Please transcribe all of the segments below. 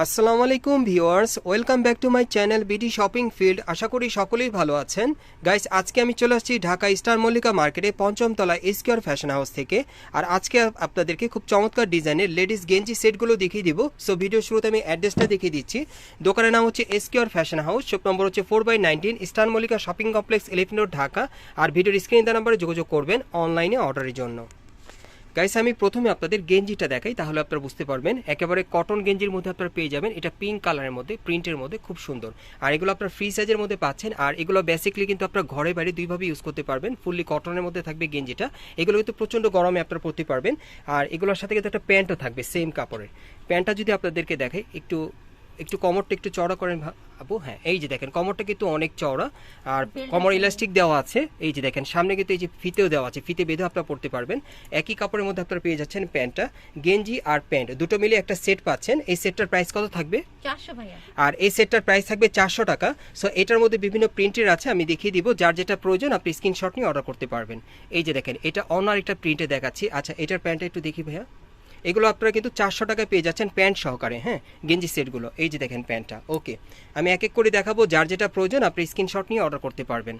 আসসালামু আলাইকুম viewers, welcome back to my channel BD shopping field. আশা করি সকলেই ভালো আছেন। গাইস, আজকে আমি চলে আসছি ঢাকা স্টার মল্লিকা মার্কেটে পঞ্চম তলা এসকিউর ফ্যাশন হাউস থেকে। আর আজকে আপনাদেরকে খুব চমৎকার ডিজাইনের লেডিস গেঞ্জি সেটগুলো দেখিয়ে দিব। সো ভিডিও শুরুতে আমি অ্যাড্রেসটা দেখিয়ে দিচ্ছি। দোকানের নাম হচ্ছে Esquire fashion house shop number হচ্ছে four by nineteen star Mallika shopping complex elephant road Dhaka. আর ভিডিওর স্ক্রিন দেওয়া নাম্বারে যোগাযোগ করবেন অনলাইনে অর্ডারের জন্য। গাইস আমি প্রথমে আপনাদের গেঞ্জিটা দেখাই, তাহলে আপনারা বুঝতে পারবেন। একেবারে কটন গেঞ্জির মধ্যে আপনারা পেয়ে যাবেন। এটা পিঙ্ক কালারের মধ্যে প্রিন্টের মধ্যে খুব সুন্দর। আর এগুলো আপনার ফ্রি সাইজের মধ্যে পাচ্ছেন, আর এগুলো বেসিক্যালি কিন্তু আপনার ঘরে বাইরে দুইভাবে ইউজ করতে পারবেন। ফুললি কটনের মধ্যে থাকবে গেঞ্জিটা। এগুলো কিন্তু প্রচণ্ড গরমে আপনারা পরতে পারবেন। আর এগুলোর সাথে কিন্তু একটা প্যান্টও থাকবে সেম কাপড়ের। প্যান্টটা যদি আপনাদেরকে দেখাই, একটু একটু কমরটা একটু চড়া করেন আপু হ্যাঁ এই যে দেখেন কমরটা কিন্তু অনেক চওড়া। আর কমর ইলাস্টিক দেওয়া আছে এই যে দেখেন সামনে কিন্তু এই যে ফিতেও দেওয়া আছে ফিতে বেঁধে আপনারা পড়তে পারবেন। একই কাপড়ের মধ্যে আপনারা পেয়ে যাচ্ছেন প্যান্টটা গেঞ্জি আর প্যান্ট দুটো মিলে একটা সেট পাচ্ছেন। এই সেটটার প্রাইস কত থাকবে? চারশো ভাইয়া। আর এই সেটটার প্রাইস থাকবে চারশো টাকা। সো এটার মধ্যে বিভিন্ন প্রিন্টের আছে আমি দেখিয়ে দিব যার যেটা প্রয়োজন আপনি স্ক্রিনশট নিয়ে অর্ডার করতে পারবেন। এই যে দেখেন এটা অন্য একটা প্রিন্টে দেখাচ্ছি। আচ্ছা এটার প্যান্টটা একটু দেখি ভাইয়া। এগুলো আপনারা কিন্তু চারশো টাকায় পেয়ে যাচ্ছেন প্যান্ট সহকারে হ্যাঁ? গেঞ্জি সেটগুলো। এই যে দেখেন প্যান্টটা, ওকে। আমি এক এক করে দেখাবো, যার যেটা প্রয়োজন আপনি স্ক্রিনশট নিয়ে অর্ডার করতে পারবেন।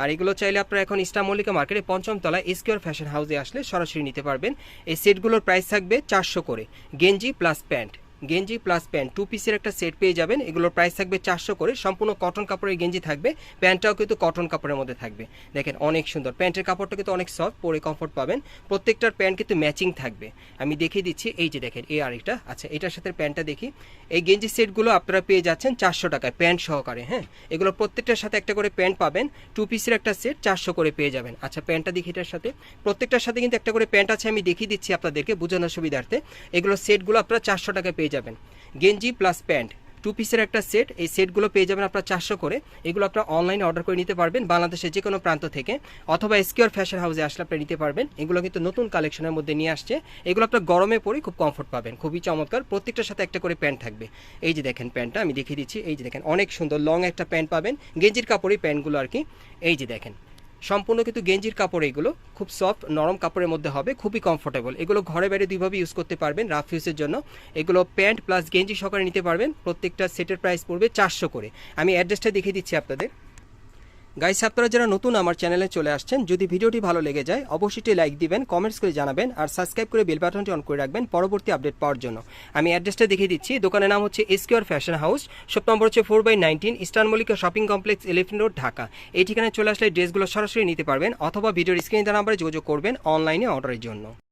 আর এগুলো চাইলে আপনারা এখন ইস্টা মল্লিকা মার্কেটে পঞ্চম তলায় এসকিওর ফ্যাশন হাউসে আসলে সরাসরি নিতে পারবেন। এই সেটগুলোর প্রাইস থাকবে চারশো করে, গেঞ্জি প্লাস প্যান্ট। গেঞ্জি প্লাস প্যান্ট। টু পিসের একটা সেট পেয়ে যাবেন। এগুলোর প্রাইস থাকবে চারশো করে। সম্পূর্ণ কটন কাপড়ের গেঞ্জি থাকবে। প্যান্টটাও কিন্তু কটন কাপড়ের মধ্যে থাকবে। দেখেন, অনেক সুন্দর। প্যান্টের কাপড়টা কিন্তু অনেক সফট পরে কমফোর্ট পাবেন। প্রত্যেকটার প্যান্ট কিন্তু ম্যাচিং থাকবে। আমি দেখিয়ে দিচ্ছি। এই যে দেখেন, এই আরেকটা। আচ্ছা এটার সাথে প্যান্টটা দেখি। এই গেঞ্জি সেটগুলো আপনারা পেয়ে যাচ্ছেন চারশো টাকায় প্যান্ট সহকারে হ্যাঁ? এগুলো প্রত্যেকটার সাথে একটা করে প্যান্ট পাবেন। টু পিসের একটা সেট চারশো করে পেয়ে যাবেন। আচ্ছা প্যান্টটা দেখি এটার সাথে। প্রত্যেকটার সাথে কিন্তু একটা করে প্যান্ট আছে, আমি দেখিয়ে দিচ্ছি আপনাদেরকে বোঝানোর সুবিধার্থে। এগুলো সেটগুলো আপনারা চারশো টাকায় পেয়ে যাবেন। গেঞ্জি প্লাস প্যান্ট টু পিসের একটা সেট এই সেটগুলো পেয়ে যাবেন আপনার চারশো করে। এগুলো আপনার অনলাইনে অর্ডার করে নিতে পারবেন বাংলাদেশের যে কোনো প্রান্ত থেকে। অথবা এসকিউর ফ্যাশন হাউসে আসলে আপনি নিতে পারবেন। এগুলো কিন্তু নতুন কালেকশনের মধ্যে নিয়ে আসছে। এগুলো আপনার গরমে পরে খুব কমফোর্ট পাবেন। খুবই চমৎকার। প্রত্যেকটার সাথে একটা করে প্যান্ট থাকবে। এই যে দেখেন প্যান্টটা, আমি দেখিয়ে দিচ্ছি। এই যে দেখেন, অনেক সুন্দর লং একটা প্যান্ট পাবেন। গেঞ্জির কাপড়ই প্যান্টগুলো আর কি। এই যে দেখেন সম্পূর্ণ কিন্তু গেঞ্জির কাপড় এগুলো খুব সফট নরম কাপড়ের মধ্যে হবে, খুবই কমফোর্টেবল এগুলো ঘরে বাইরে দুইভাবে ইউজ করতে পারবেন রাফ ইউজের জন্য। এগুলো প্যান্ট প্লাস গেঞ্জি সহকারে নিতে পারবেন, প্রত্যেকটা সেটের প্রাইস পড়বে চারশো করে। আমি অ্যাড্রেসটা দেখিয়ে দিচ্ছি আপনাদের। গাইস আপনারা যারা নতুন আমার চ্যানেলে চলে আসছেন, যদি ভিডিওটি ভালো লেগে যায়, অবশ্যই লাইক দিবেন কমেন্টস করে জানাবেন, আর সাবস্ক্রাইব করে বেল বাটনটি অন করে রাখবেন পরবর্তী আপডেট পাওয়ার জন্য। আমি অ্যাড্রেসটা দেখিয়ে দিচ্ছি, দোকানের নাম হচ্ছে Esquire fashion house shop number হচ্ছে four by nineteen eastern Mallika shopping complex elephant road Dhaka এই ঠিকানায় চলে আসলে ড্রেসগুলো সরাসরি নিতে পারবেন, অথবা ভিডিওর স্ক্রিনে দেওয়া নাম্বারে যোগাযোগ করবেন অনলাইনে অর্ডারের জন্য।